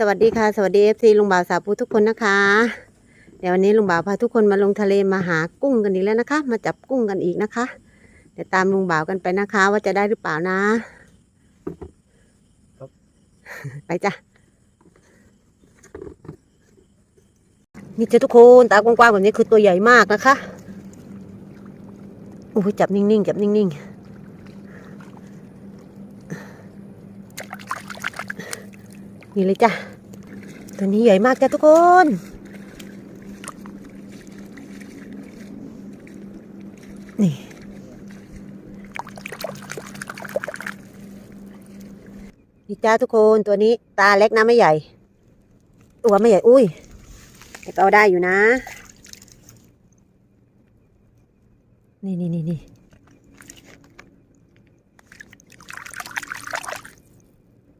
สวัสดีค่ะสวัสดีเอฟซีลุงบ่าวสาวปูทุกคนนะคะ เดี๋ยววันนี้ลุงบ่าวพาทุกคนมาลงทะเลมาหากุ้งกันอีกแล้วนะคะ มาจับกุ้งกันอีกนะคะ เดี๋ยวตามลุงบ่าวกันไปนะคะ ว่าจะได้หรือเปล่านะ ไปจ้ะนี่จ้ะทุกคนตากว้างๆแบบนี้คือตัวใหญ่มากนะคะโอ้ยจับนิ่งๆจับนิ่งๆ นี่เลยจ้ะ ตัวนี้ใหญ่มากจ้ะทุกคน นี่ นี่จ้าทุกคนตัวนี้ตาเล็กนะไม่ใหญ่ ตัวไม่ใหญ่ อุ้ยแต่ก็เอาได้อยู่นะ นี่นี่นี่นี่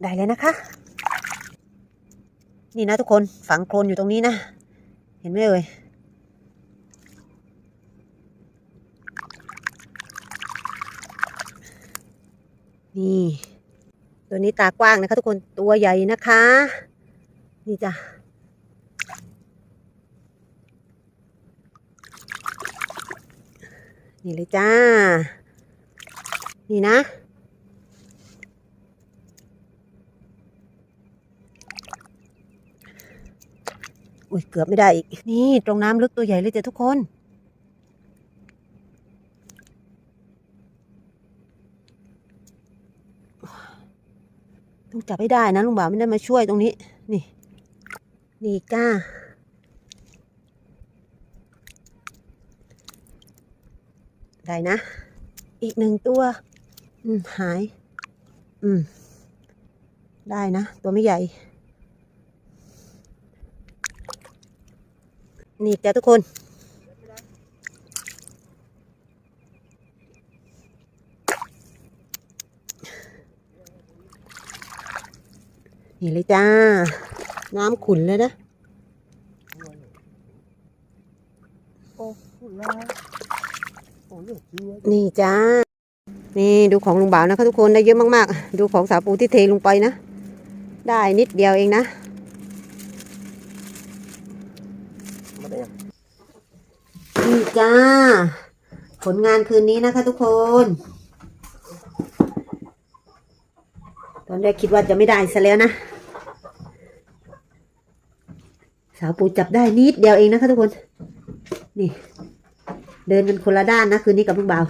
ได้เลยนะคะ นี่นะทุกคนฝังโคลนอยู่ตรงนี้นะ เห็นไหมเอ่ยนี่ตัวนี้ตากว้างนะคะทุกคนตัวใหญ่นะคะ นี่จ้ะนี่เลยจ้า นี่นะ อุ้ยเกือบไม่ได้อีก นี่ตรงน้ำลึกตัวใหญ่เลยจ้ะทุกคน ต้องจับให้ได้นะลุงบ่าวไม่ได้มาช่วยตรงนี้ นี่ นี่ก้าได้นะ อีกหนึ่งตัว อืม หาย อืม ได้นะ ตัวไม่ใหญ่ นี่จ้ะทุกคน นี่เลยจ้า น้ำขุนเลยนะโอ้พูดแล้วโอ้ยเชื่อนี่จ้า นี่ดูของลุงบ่าวนะคะทุกคนได้เยอะมากๆ ดูของสาปูที่เทลงไปนะ ได้นิดเดียวเองนะ มาได้ยังนี่จ้า ผลงานคืนนี้นะคะทุกคน ตอนแรกคิดว่าจะไม่ได้ซะแล้วนะ สาวปูจับได้นิดเดียวเองนะคะทุกคน นี่ เดินกันคนละด้านนะคืนนี้กับลุงบ่าว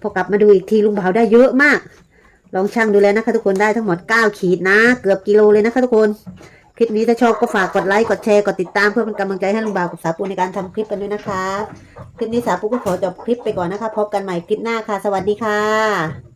พอกลับมาดูอีกทีลุงบ่าวได้เยอะมาก ลองชั่งดูแล้วนะคะทุกคนได้ทั้งหมด9ขีดนะ เกือบกิโลเลยนะคะทุกคน ลิปนี้ถ้าชอบก็ฝากกดไลค์ กดแชร์ กดติดตามเพื่อเป็นกำลังใจให้ลุงบ่าวกับสาวปูในการทำคลิปกันด้วยนะคะ คลิปนี้สาวปูก็ขอจบคลิปไปก่อนนะคะ พบกันใหม่คลิปหน้าค่ะ สวัสดีค่ะ